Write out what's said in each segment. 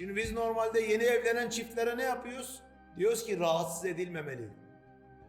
Şimdi biz normalde yeni evlenen çiftlere ne yapıyoruz? Diyoruz ki rahatsız edilmemeli.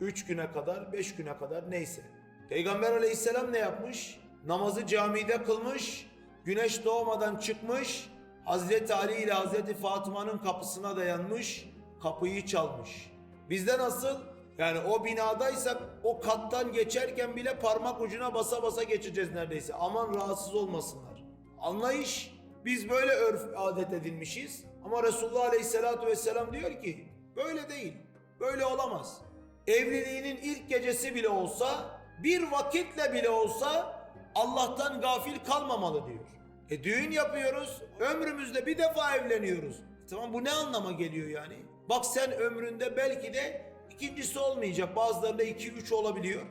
Üç güne kadar, beş güne kadar neyse. Peygamber aleyhisselam ne yapmış? Namazı camide kılmış, güneş doğmadan çıkmış, Hazreti Ali ile Hazreti Fatıma'nın kapısına dayanmış, kapıyı çalmış. Bizde nasıl? Yani o binadaysak o kattan geçerken bile parmak ucuna basa basa geçeceğiz neredeyse. Aman rahatsız olmasınlar. Anlayış biz böyle örf adet edinmişiz. Ama Resulullah Aleyhisselatü Vesselam diyor ki böyle değil. Böyle olamaz. Evliliğinin ilk gecesi bile olsa bir vakitle bile olsa Allah'tan gafil kalmamalı diyor. E düğün yapıyoruz. Ömrümüzde bir defa evleniyoruz. E tamam bu ne anlama geliyor yani? Bak sen ömründe belki de ikincisi olmayacak. Bazılarında iki üç olabiliyor.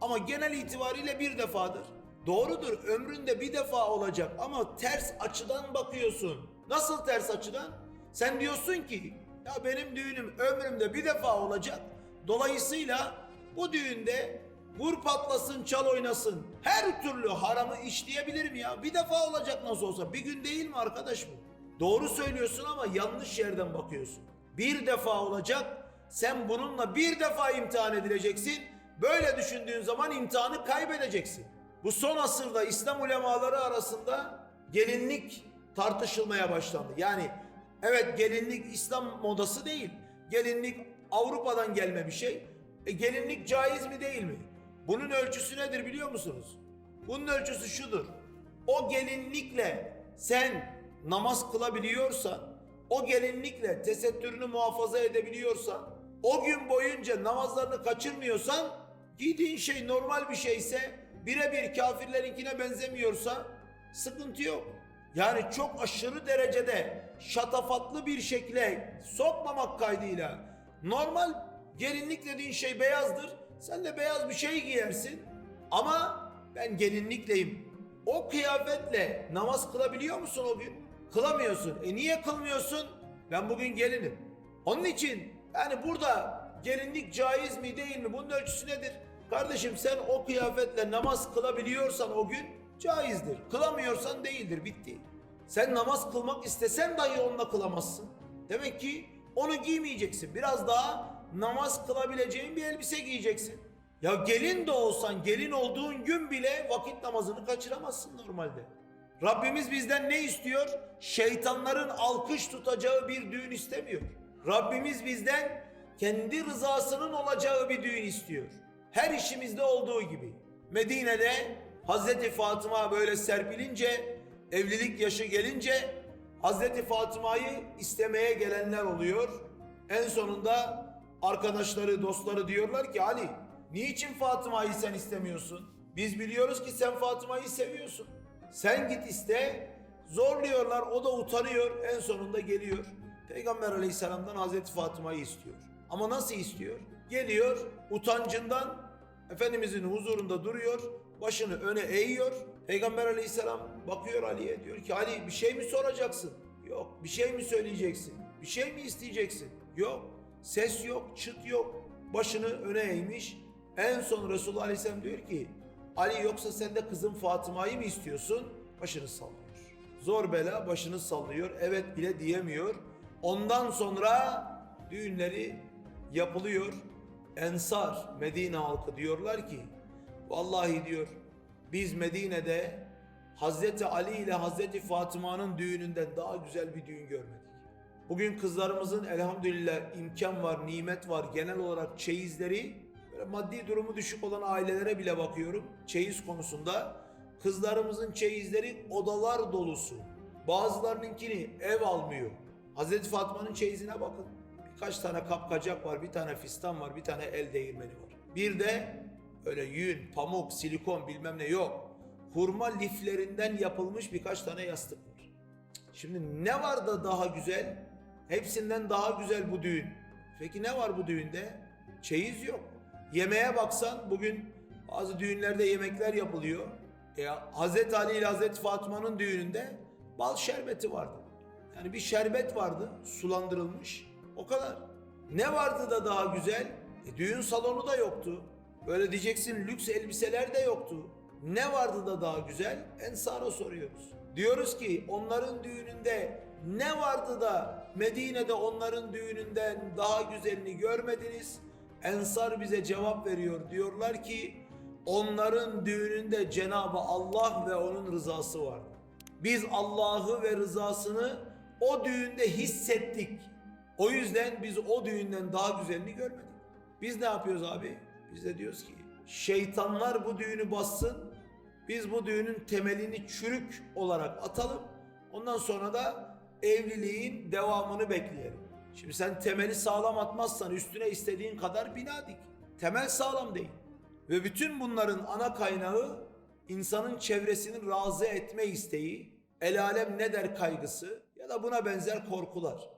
Ama genel itibariyle bir defadır. Doğrudur ömründe bir defa olacak ama ters açıdan bakıyorsun. Nasıl ters açıdan? Sen diyorsun ki ya benim düğünüm ömrümde bir defa olacak. Dolayısıyla bu düğünde vur patlasın çal oynasın. Her türlü haramı işleyebilirim ya. Bir defa olacak nasıl olsa. Bir gün değil mi arkadaş bu? Doğru söylüyorsun ama yanlış yerden bakıyorsun. Bir defa olacak. Sen bununla bir defa imtihan edileceksin. Böyle düşündüğün zaman imtihanı kaybedeceksin. Bu son asırda İslam ulemaları arasında gelinlik tartışılmaya başlandı. Yani evet gelinlik İslam modası değil. Gelinlik Avrupa'dan gelme bir şey. E, gelinlik caiz mi değil mi? Bunun ölçüsü nedir biliyor musunuz? Bunun ölçüsü şudur. O gelinlikle sen namaz kılabiliyorsan, o gelinlikle tesettürünü muhafaza edebiliyorsan, o gün boyunca namazlarını kaçırmıyorsan, giydiğin şey normal bir şeyse, birebir kafirlerinkine benzemiyorsa sıkıntı yok. Yani çok aşırı derecede şatafatlı bir şekle sokmamak kaydıyla normal gelinlik dediğin şey beyazdır. Sen de beyaz bir şey giyersin. Ama ben gelinlikleyim. O kıyafetle namaz kılabiliyor musun o gün? Kılamıyorsun. E niye kılmıyorsun? Ben bugün gelinim. Onun için yani burada gelinlik caiz mi değil mi? Bunun ölçüsü nedir? Kardeşim sen o kıyafetle namaz kılabiliyorsan o gün caizdir. Kılamıyorsan değildir. Bitti. Sen namaz kılmak istesen dahi onunla kılamazsın. Demek ki onu giymeyeceksin. Biraz daha namaz kılabileceğin bir elbise giyeceksin. Ya gelin de olsan gelin olduğun gün bile vakit namazını kaçıramazsın normalde. Rabbimiz bizden ne istiyor? Şeytanların alkış tutacağı bir düğün istemiyor. Rabbimiz bizden kendi rızasının olacağı bir düğün istiyor. Her işimizde olduğu gibi. Medine'de Hazreti Fatıma böyle serpilince, evlilik yaşı gelince Hazreti Fatıma'yı istemeye gelenler oluyor. En sonunda arkadaşları, dostları diyorlar ki Ali, niçin Fatıma'yı sen istemiyorsun? Biz biliyoruz ki sen Fatıma'yı seviyorsun. Sen git iste. Zorluyorlar, o da utanıyor. En sonunda geliyor. Peygamber Aleyhisselam'dan Hazreti Fatıma'yı istiyor. Ama nasıl istiyor? Geliyor, utancından Efendimizin huzurunda duruyor, başını öne eğiyor. Peygamber aleyhisselam bakıyor Ali'ye diyor ki Ali bir şey mi soracaksın? Yok. Bir şey mi söyleyeceksin? Bir şey mi isteyeceksin? Yok. Ses yok, çıt yok. Başını öne eğmiş. En son Resulullah aleyhisselam diyor ki Ali yoksa sen de kızım Fatıma'yı mı istiyorsun? Başını sallıyor. Zor bela başını sallıyor. Evet bile diyemiyor. Ondan sonra düğünleri yapılıyor. Ensar, Medine halkı diyorlar ki vallahi diyor biz Medine'de Hazreti Ali ile Hazreti Fatıma'nın düğününden daha güzel bir düğün görmedik. Bugün kızlarımızın elhamdülillah imkan var, nimet var. Genel olarak çeyizleri böyle maddi durumu düşük olan ailelere bile bakıyorum. Çeyiz konusunda kızlarımızın çeyizleri odalar dolusu. Bazılarınınkini ev almıyor. Hazreti Fatma'nın çeyizine bakın. Birkaç tane kapkacak var, bir tane fistan var, bir tane el değirmeni var. Bir de öyle yün, pamuk, silikon bilmem ne yok. Hurma liflerinden yapılmış birkaç tane yastık var. Şimdi ne var da daha güzel? Hepsinden daha güzel bu düğün. Peki ne var bu düğünde? Çeyiz yok. Yemeğe baksan bugün bazı düğünlerde yemekler yapılıyor. E, Hazreti Ali ile Hazreti Fatıma'nın düğününde bal şerbeti vardı. Yani bir şerbet vardı sulandırılmış. O kadar. Ne vardı da daha güzel? E, düğün salonu da yoktu. Böyle diyeceksin lüks elbiseler de yoktu. Ne vardı da daha güzel? Ensar'a soruyoruz. Diyoruz ki onların düğününde Ne vardı da Medine'de onların düğününden daha güzelini görmediniz? Ensar bize cevap veriyor. Diyorlar ki onların düğününde Cenabı Allah ve onun rızası var. Biz Allah'ı ve rızasını o düğünde hissettik. O yüzden biz o düğünden daha güzelini görmedik. Biz ne yapıyoruz abi? Biz de diyoruz ki şeytanlar bu düğünü bassın. Biz bu düğünün temelini çürük olarak atalım. Ondan sonra da evliliğin devamını bekleyelim. Şimdi sen temeli sağlam atmazsan üstüne istediğin kadar bina dik. Temel sağlam değil. Ve bütün bunların ana kaynağı insanın çevresini razı etme isteği, el alem ne der kaygısı ya da buna benzer korkular.